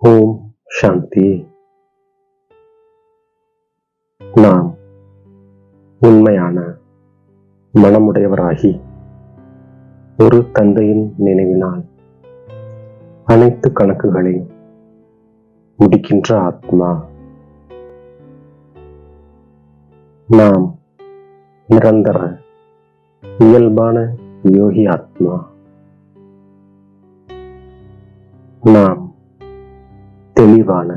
ஓம் சாந்தி. நாம் உண்மையான மனமுடையவராகி ஒரு தந்தையின் நினைவினால் அனைத்து கணக்குகளை முடிக்கின்ற ஆத்மா. நாம் நிரந்தர இயல்பான யோகி ஆத்மா. நாம் தெளிவான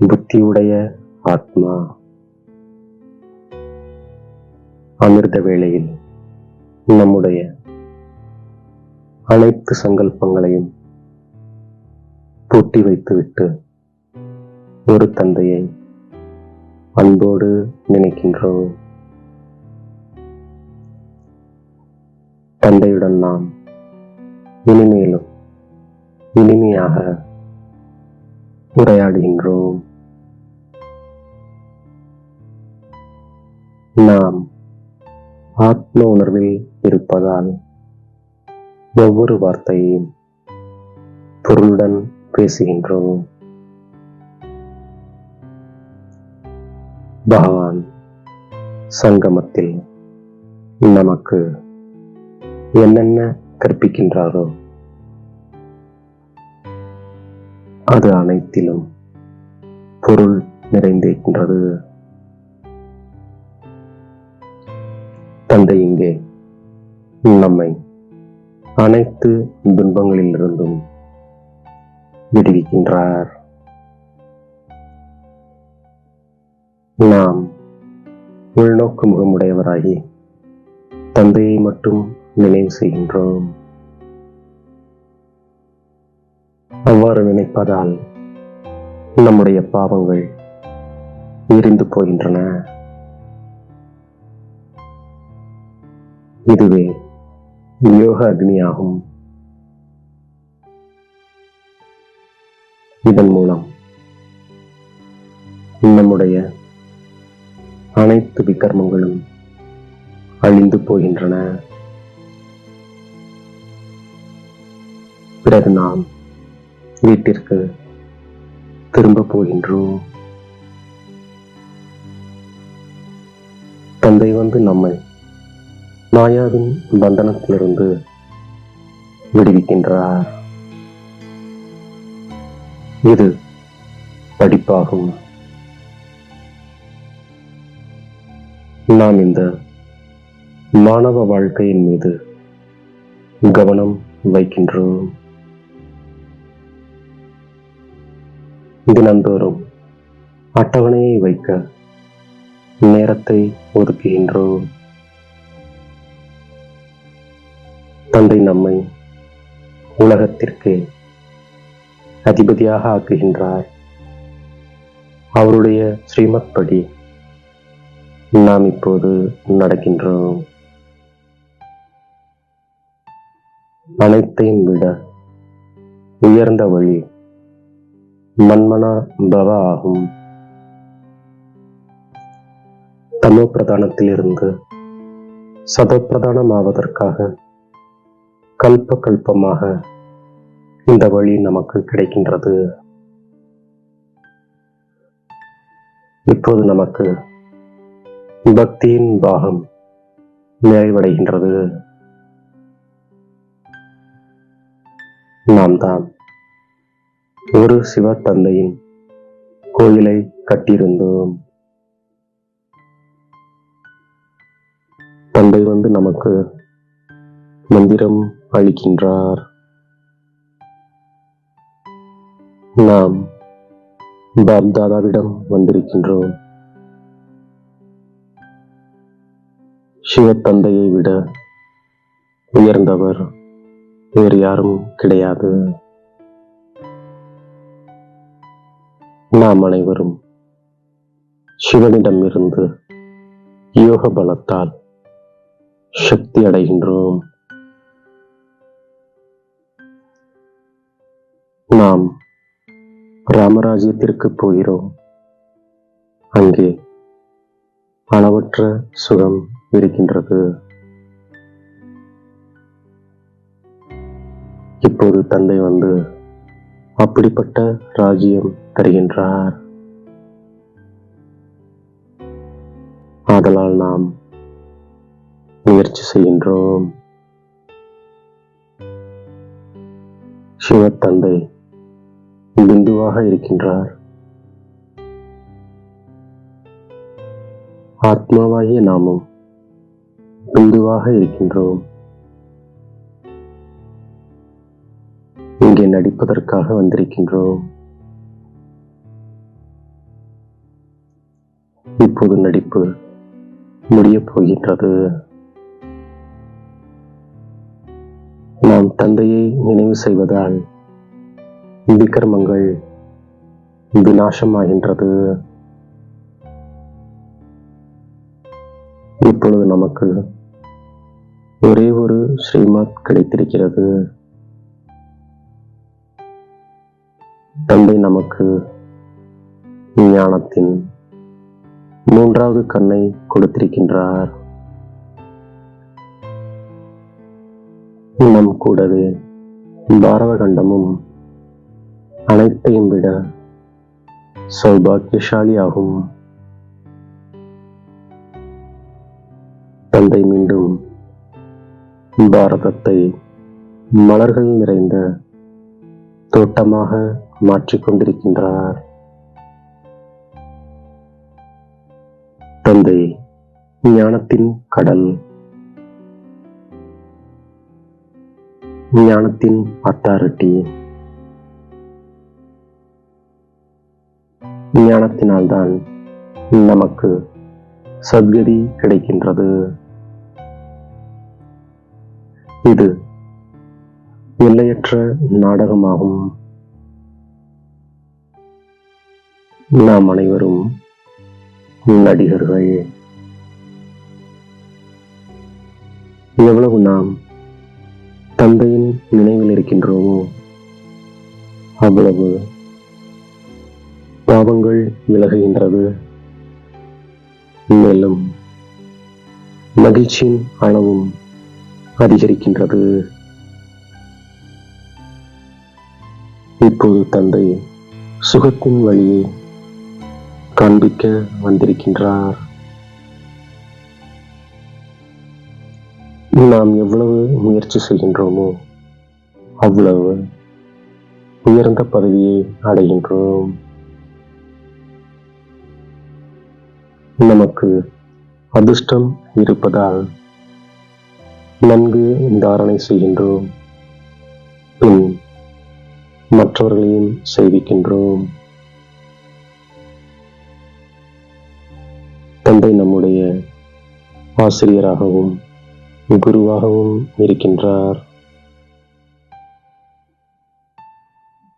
புத்தியுடைய ஆத்மா. அமிர்த வேளையில் நம்முடைய அனைத்து சங்கல்பங்களையும் பூட்டி வைத்துவிட்டு ஒரு தந்தையை அன்போடு நினைக்கின்றோம். தந்தையுடன் நாம் இனிமேலும் இனிமையாக உரையாடுகின்றோம். நாம் ஆத்ம உணர்வில் இருப்பதால் ஒவ்வொரு வார்த்தையையும் பொருளுடன் பேசுகின்றோம். பகவான் சங்கமத்தில் நமக்கு என்னென்ன கற்பிக்கின்றாரோ அது அனைத்திலும் பொருள் நிறைந்திருக்கின்றது. தந்தை இங்கே. நம்மை அனைத்து துன்பங்களிலிருந்தும் விடுவிக்கின்றார். நாம் உள்நோக்கு முகமுடையவராகி தந்தையை மட்டும் நினைவு செய்கின்றோம். அவ்வாறு நினைப்பதால் நம்முடைய பாவங்கள் எரிந்து போகின்றன. இதுவே யோக அக்னியாகும். இதன் மூலம் நம்முடைய அனைத்து விகர்மங்களும் அழிந்து போகின்றன. பிறகு நாம் வீட்டிற்கு திரும்ப போகின்றோம். தந்தை வந்து நம்மை மாயாவின் பந்தனத்திலிருந்து விடுவிக்கின்றார். இது படிப்பாகும். நாம் இந்த மாணவ வாழ்க்கையின் மீது கவனம் வைக்கின்றோம். தினந்தோறும் அட்டவணையை வைக்க நேரத்தை ஒதுக்குகின்றோம் தந்தை நம்மை உலகத்திற்கு அதிபதியாக ஆக்குகின்றார். அவருடைய ஸ்ரீமத் படி நாம் இப்போது நடக்கின்றோம். அனைத்தையும் விட உயர்ந்த வழி மன்மனா பவ ஆகும் தமோ பிரதானத்திலிருந்து சதப்பிரதானம் ஆவதற்காக கல்ப கல்பமாக இந்த வழி நமக்கு கிடைக்கின்றது. இப்போது நமக்கு பக்தியின் பாகம் நிறைவடைகின்றது. நாம் தான் ஒரு சிவ தந்தையின் கோயிலை கட்டியிருந்தோம். தந்தை வந்து நமக்கு மந்திரம் அளிக்கின்றார். நாம் பாப்தாதாவிடம் வந்திருக்கின்றோம். சிவத்தந்தையை விட உயர்ந்தவர் வேறு யாரும் கிடையாது. நாம் அனைவரும் சிவனிடம் இருந்து யோக பலத்தால் சக்தி அடைகின்றோம். நாம் ராமராஜ்யத்திற்கு போகிறோம். அங்கே அளவற்ற சுகம் இருக்கின்றது. இப்போது தந்தை வந்து அப்படிப்பட்ட ராஜ்யம் தருகின்றார். ஆதலால் நாம் முயற்சி செய்கின்றோம். சிவத்தந்தை பிந்துவாக இருக்கின்றார். ஆத்மாவாகிய நாமும் பிந்துவாக இருக்கின்றோம். இங்கே நடிப்பதற்காக வந்திருக்கின்றோம். இப்போது நடிப்பு முடியப் போகின்றது. நாம் தந்தையை நினைவு செய்வதால் விக்கிரமங்கள் விநாசமாகின்றது. இப்பொழுது நமக்கு ஒரே ஒரு ஸ்ரீமத் கிடைத்திருக்கிறது. தந்தை நமக்கு ஞானத்தின் மூன்றாவது கண்ணை கொடுத்திருக்கின்றார். நம் கூடவே பாரதகண்டமும் அனைத்தையும் விட சௌபாகியசாலியாகும் தந்தை மீண்டும் பாரதத்தை மலர்கள் நிறைந்த தோட்டமாக மாற்றிக் குழந்தை ஞானத்தின் கடல். ஞானத்தின் அத்தாரிட்டி ஞானத்தினால்தான் நமக்கு சத்கதி கிடைக்கின்றது. இது எல்லையற்ற நாடகமாகும். நாம் அனைவரும் நடிகர்கள் எவ்வளவு நாம் தந்தையின் நினைவில் இருக்கின்றோமோ அவ்வளவு பாவங்கள் விலகுகின்றது. மேலும் மகிழ்ச்சியின் அளவும் அதிகரிக்கின்றது. இப்போது தந்தை சுகத்தின் வழியை காண்பிக்க வந்திருக்கின்றார். நாம் எவ்வளவு முயற்சி செய்கின்றோமோ அவ்வளவு உயர்ந்த பதவியை அடைகின்றோம். நமக்கு அதிர்ஷ்டம் இருப்பதால் நன்கு தாரணை செய்கின்றோம். பின் மற்றவர்களையும் செய்விக்கின்றோம் ஆசிரியராகவும் குருவாகவும் இருக்கின்றார்.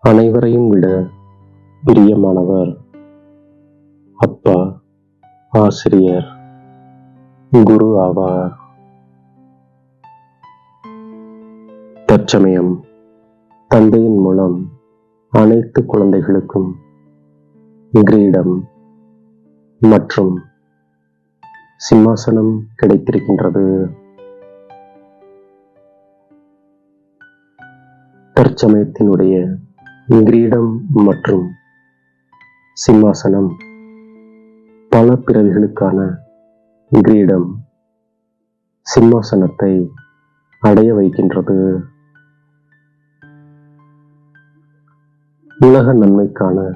அனைவரையும் விட பிரியமானவர் அப்பா ஆசிரியர் குரு ஆவார். தற்சமயம் தந்தையின் மூலம் அனைத்து குழந்தைகளுக்கும் கிரீடம் மற்றும் சிம்மாசனம் கிடைத்திருக்கின்றது. தற்சமயத்தினுடைய கிரீடம் மற்றும் சிம்மாசனம் பல பிறவிகளுக்கான கிரீடம் சிம்மாசனத்தை அடைய வைக்கின்றது. உலக நன்மைக்கான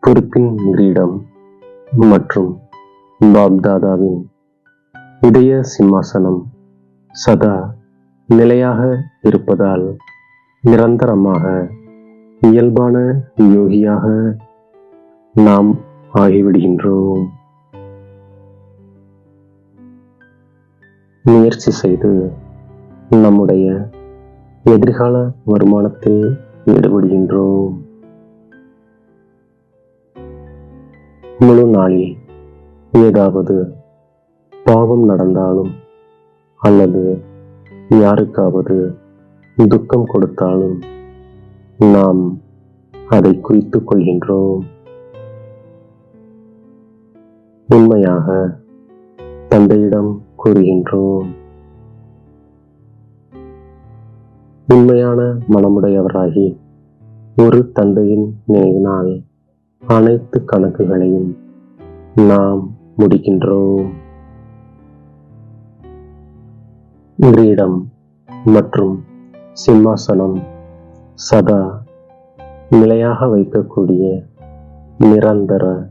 பொறுப்பின் கிரீடம் மற்றும் பாப்தாதாவின் இதய சிம்மாசனம் சதா நிலையாக இருப்பதால் நிரந்தரமாக இயல்பான யோகியாக நாம் ஆகிவிடுகின்றோம். முயற்சி செய்து நம்முடைய எதிர்கால வருமானத்தில் ஈடுபடுகின்றோம். முழு நாளில் ஏதாவது பாவம் நடந்தாலும் அல்லது யாருக்காவது துக்கம் கொடுத்தாலும் நாம் அதை குறித்துக் கொள்கின்றோம். உண்மையாக தந்தையிடம் கூறுகின்றோம். உண்மையான மனமுடையவராகி ஒரு தந்தையின் நினைவினால் அனைத்து கணக்குகளையும் நாம் முடிக்கின்றோம். கிரீடம் மற்றும் சிம்மாசனம் சதா நிலையாக வைக்கக்கூடிய நிரந்தர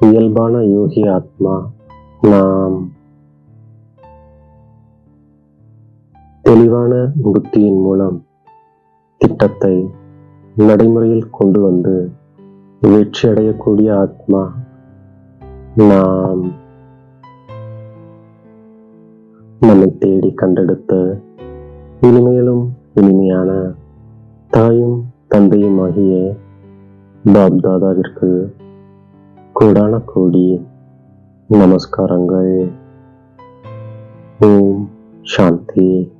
இயல்பான யோகி ஆத்மா நாம். தெளிவான புத்தியின் மூலம் திட்டத்தை நடைமுறையில் கொண்டு வந்து வெற்றி அடையக்கூடிய ஆத்மா நாம் நம்மை தேடி கண்டெடுத்த இனிமையிலும் இனிமையான தாயும் தந்தையும் ஆகிய பாப்தாதாவிற்கு கோடான கோடி நமஸ்காரங்கள். ஓம் சாந்தி.